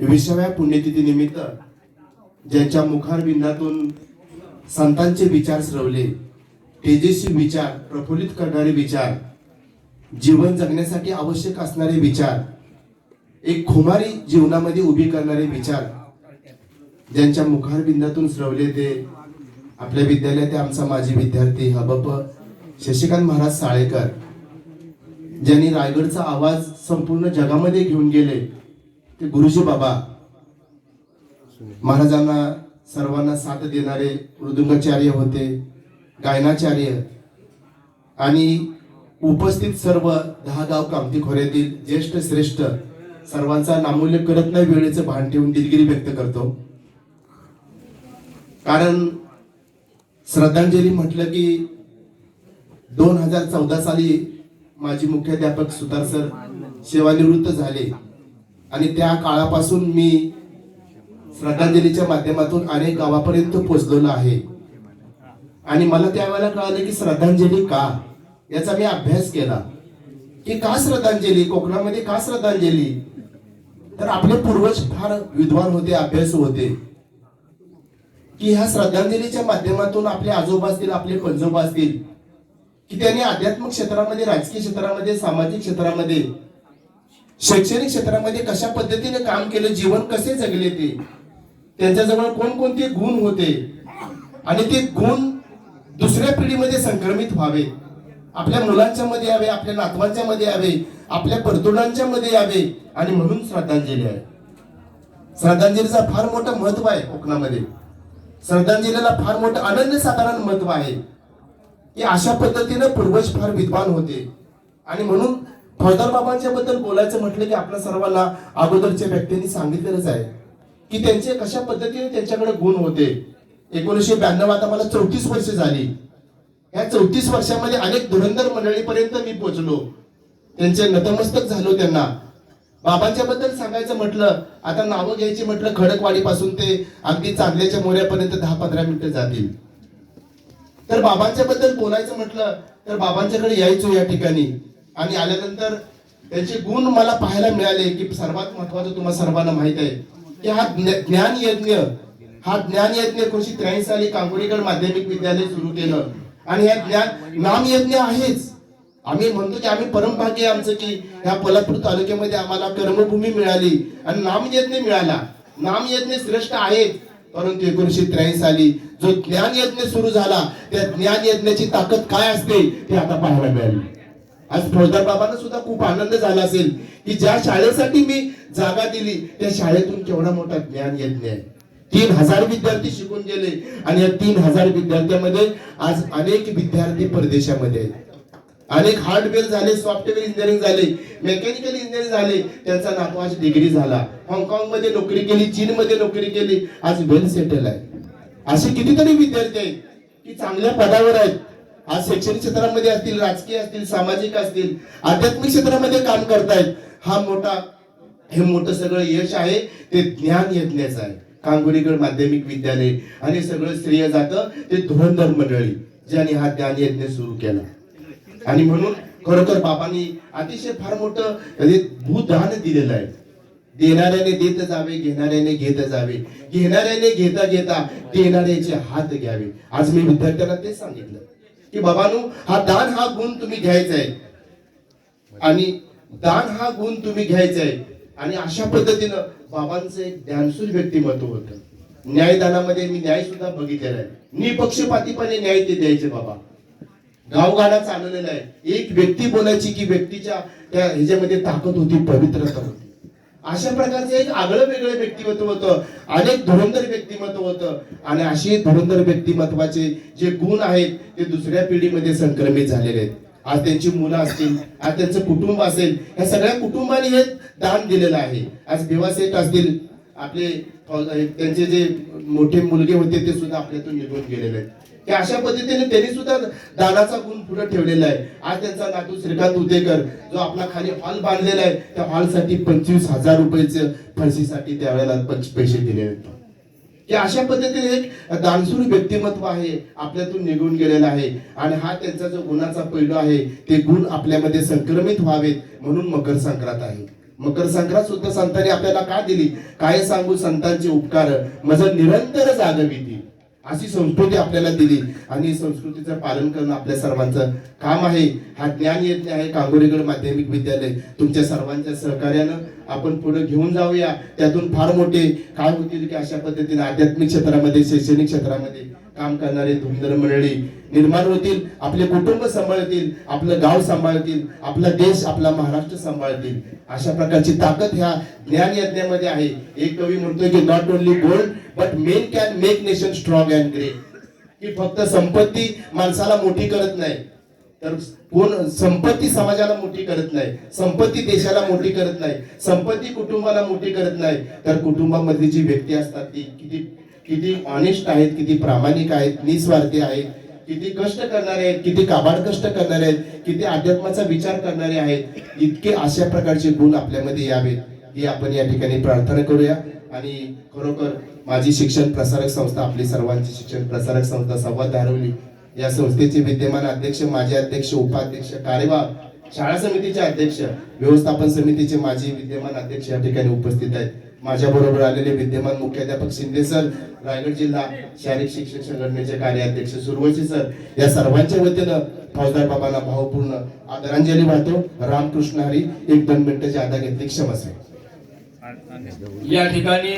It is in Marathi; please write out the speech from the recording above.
विसाव्या पुण्यतिथी निमित्त ज्यांच्या मुखारबिंदातून संतांचे विचार स्रवले तेजस्वी विचार प्रफुल्लित करणारे विचार जीवन जगण्यासाठी आवश्यक असणारे विचार एक खुमारी जीवनामध्ये उभी करणारे विचार ज्यांच्या मुखारबिंदातून स्रवले ते आपल्या विद्यालयात आमचा माजी विद्यार्थी हबप शशिकांत महाराज साळेकर ज्यांनी रायगडचा आवाज संपूर्ण जगामध्ये घेऊन गेले. ते गुरुजी बाबा. महाराजांना सर्वांना साथ देणारे मृदुंगाचार्य होते गायनाचार्य. आणि उपस्थित सर्व दहा गाव कामती खोऱ्यातील ज्येष्ठ श्रेष्ठ सर्वांचा नामूल्य करत नाही वेळेचं भान ठेवून दिलगिरी व्यक्त करतो. कारण श्रद्धांजली म्हटलं की दोन हजार चौदा साली माजी मुख्याध्यापक सुतार सर सेवानिवृत्त झाले. आणि त्या काळापासून मी श्रद्धांजलीच्या माध्यमातून अनेक गावापर्यंत पोहोचलेलो आहे. आणि मला त्यावेळेला कळालं की श्रद्धांजली का? याचा मी अभ्यास केला. की का श्रद्धांजली? कोकणामध्ये का श्रद्धांजली? तर आपले पूर्वज फार विद्वान होते अभ्यास होते. की ह्या श्रद्धांजलीच्या माध्यमातून आपले आजोबा असतील आपले पंजोबा असतील की त्यांनी आध्यात्मिक क्षेत्रामध्ये राजकीय क्षेत्रामध्ये सामाजिक क्षेत्रामध्ये शैक्षणिक क्षेत्रामध्ये कशा पद्धतीने काम केलं जीवन कसे जगले ते? त्यांच्याजवळ कोणकोणते गुण होते? आणि ते गुण दुसऱ्या पिढीमध्ये संक्रमित व्हावे. आपल्या मुलांच्या मध्ये यावे आपल्या नातवांच्या मध्ये यावे आपल्या परतुडांच्या मध्ये यावे आणि म्हणून श्रद्धांजली आहे. श्रद्धांजलीचा फार मोठं महत्त्व आहे कोकणामध्ये. श्रद्धांजलीला फार मोठं अनन्यसाधारण महत्त्व आहे. की अशा पद्धतीनं पूर्वज फार विद्वान होते. आणि म्हणून फौजदार बाबांच्या बद्दल बोलायचं म्हटलं की आपल्या सर्वांना अगोदरच्या व्यक्तींनी सांगितलेलंच आहे की त्यांचे कशा पद्धतीने त्यांच्याकडे गुण होते. एकोणीसशे ब्याण्णव आता मला चौतीस वर्ष झाली. या चौतीस वर्षामध्ये अनेक धुरंधर मंडळीपर्यंत मी पोहोचलो त्यांचे नतमस्तक झालो त्यांना. बाबांच्या बद्दल सांगायचं म्हटलं आता नावं घ्यायची म्हटलं खडकवाडीपासून ते अगदी चांदल्याच्या मोऱ्यापर्यंत दहा पंधरा मिनिटं जातील. तर बाबांच्या बद्दल बोलायचं म्हटलं तर बाबांच्याकडे यायचो या ठिकाणी. आणि आल्यानंतर त्याचे गुण मला पाहायला मिळाले की सर्वात महत्वाचं तुम्हाला सर्वांना माहीत आहे की हा ज्ञान यज्ञ हा ज्ञान यज्ञ एकोणीशे त्र्याऐंशी साली कांगोरीगड माध्यमिक विद्यालय सुरू केलं. आणि ह्या ज्ञान नाम यज्ञ आहेच. आम्ही म्हणतो की आम्ही परमभाग्य आमचं की ह्या पोलापूर तालुक्यामध्ये आम्हाला कर्मभूमी मिळाली आणि नामयज्ञ मिळाला. नामयज्ञ श्रेष्ठ आहेत. परंतु एकोणीशे त्र्याऐंशी साली जो ज्ञान यज्ञ सुरू झाला त्या ज्ञान यज्ञाची ताकद काय असते ते आता पाहायला मिळाली. आज फौजदार बाबांना सुद्धा खूप आनंद झाला असेल की ज्या शाळेसाठी मी जागा दिली त्या शाळेतून केवढा मोठा ज्ञान यज्ञ आहे तीन हजार विद्यार्थी शिकून गेले आणि या तीन हजार विद्यार्थ्यांमध्ये आज अनेक विद्यार्थी परदेशामध्ये अनेक हार्डवेअर झाले सॉफ्टवेअर इंजिनिअरिंग झाले मेकॅनिकल इंजिनिअरिंग झाले त्यांचा नातू आज डिग्री झाला. हाँगकाँगमध्ये नोकरी केली चीन मध्ये नोकरी केली आज वेल सेटल आहे. असे कितीतरी विद्यार्थी आहेत की चांगल्या पदावर आहेत. आज शैक्षणिक क्षेत्रामध्ये असतील राजकीय असतील सामाजिक असतील आध्यात्मिक क्षेत्रामध्ये काम करतायत हा मोठा हे मोठं सगळं यश आहे ते ज्ञान यज्ञाचं आहे. कांगोरीगड माध्यमिक विद्यालय आणि सगळं स्त्रिय जातं ते धुरंधर मंडळी ज्यांनी हा ज्ञान यज्ञ सुरू केला. आणि म्हणून खरोखर बाबांनी अतिशय फार मोठं म्हणजे भूदान दिलेलं आहे. देणाऱ्याने देत जावे घेणाऱ्याने घेत जावे. घेणाऱ्याने घेता घेता देणाऱ्याचे हात घ्यावे. आज मी विद्यार्थ्यांना तेच सांगितलं. की बाबांनो हा दान हा गुण तुम्ही घ्यायचा आहे. आणि दान हा गुण तुम्ही घ्यायचा आहे. आणि अशा पद्धतीनं बाबांचं एक ज्ञानसूर व्यक्तिमत्व होतं. न्यायदानामध्ये मी न्याय सुद्धा बघितलेला आहे. निपक्षपातीपणे न्याय ते द्यायचे बाबा. गावगाडा चालवलेला आहे. एक व्यक्ती बोलायची की व्यक्तीच्या त्या ह्याच्यामध्ये ताकद होती पवित्रता होती. अशा प्रकारचं एक आगळं वेगळं व्यक्तिमत्व होतं. अनेक धुरंधर व्यक्तिमत्व होतं. आणि असे धुरंधर व्यक्तिमत्वाचे जे गुण आहेत ते दुसऱ्या पिढीमध्ये संक्रमित झालेले आहेत. आज त्यांची मुलं असतील आज त्यांचं कुटुंब असेल ह्या सगळ्या कुटुंबाने हे दान दिलेलं आहे. आज भिवा असतील आपले त्यांचे जे मोठे मुलगे होते ते सुद्धा आपल्यातून निघून गेलेले आहेत. की अशा पद्धतीने त्यांनी सुद्धा दानाचा गुण पुढे ठेवलेला आहे. आज त्यांचा नातू श्रीकांत उदेकर जो आपला खाली हॉल बांधलेला आहे त्या हॉलसाठी पंचवीस हजार रुपयाचे फरशीसाठी त्यावेळेला पंच- पैसे दिले आहेत. की अशा पद्धतीने एक दानसूर व्यक्तिमत्व आहे आपल्यातून निघून गेलेला आहे. आणि हा त्यांचा जो गुणाचा पैलू आहे ते गुण आपल्यामध्ये संक्रमित व्हावेत म्हणून मकर संक्रांत आहे. मकर संक्रांत सुद्धा संतांनी आपल्याला का दिली? काय सांगू संतांचे उपकार? माझं निरंतर जागविती अशी संस्कृती आपल्याला दिली. आणि संस्कृतीचं पालन करणं आपल्या सर्वांचं काम आहे. हा ज्ञान यज्ञ आहे कांगोरीगड माध्यमिक विद्यालय तुमच्या सर्वांच्या सहकार्यानं आपण पुढे घेऊन जाऊया. त्यातून फार मोठे काय होतील की अशा पद्धतीने आध्यात्मिक क्षेत्रामध्ये शैक्षणिक क्षेत्रामध्ये काम करणारे धुमधर मंडळी निर्माण होतील आपले कुटुंब सांभाळतील आपलं गाव सांभाळतील आपला देश आपला महाराष्ट्र सांभाळतील. अशा प्रकारची ताकद ह्या ज्ञान यज्ञामध्ये आहे. एक कवी म्हणतोय की not only gold but men can make nation strong and great की फक्त संपत्ती माणसाला मोठी करत नाही. तर कोण संपत्ती समाजाला मोठी करत नाही संपत्ती देशाला मोठी करत नाही संपत्ती कुटुंबाला मोठी करत नाही तर कुटुंबामधली जी व्यक्ती असतात ती किती किती ऑनेस्ट आहेत किती प्रामाणिक आहेत निस्वार्थी आहेत किती कष्ट करणारे आहेत किती काबाड कष्ट करणारे आहेत किती अध्यात्माचा विचार करणारे आहेत इतके अशा प्रकारचे गुण आपल्यामध्ये यावेत ही आपण या ठिकाणी प्रार्थना करूया. आणि खरोखर माझी शिक्षण प्रसारक संस्था आपली सर्वांची शिक्षण प्रसारक संस्था संवाद धारवली या संस्थेचे विद्यमान अध्यक्ष माजी अध्यक्ष उपाध्यक्ष कार्यवाह शाळा समितीचे अध्यक्ष व्यवस्थापन समितीचे माजी विद्यमान अध्यक्ष या ठिकाणी उपस्थित आहेत. माझ्या बरोबर आलेले विद्यमान मुख्याध्यापक शिंदे सर रायगड जिल्हा शारीरिक शिक्षण संघटनेचे कार्याध्यक्ष सुरवशी सर या सर्वांच्या वतीनं फौजदार बाबांना भावपूर्ण आदरांजली वाहतो. रामकृष्ण हरी एक दोन मिनिटं जादा घेतली क्षमस्व या ठिकाणी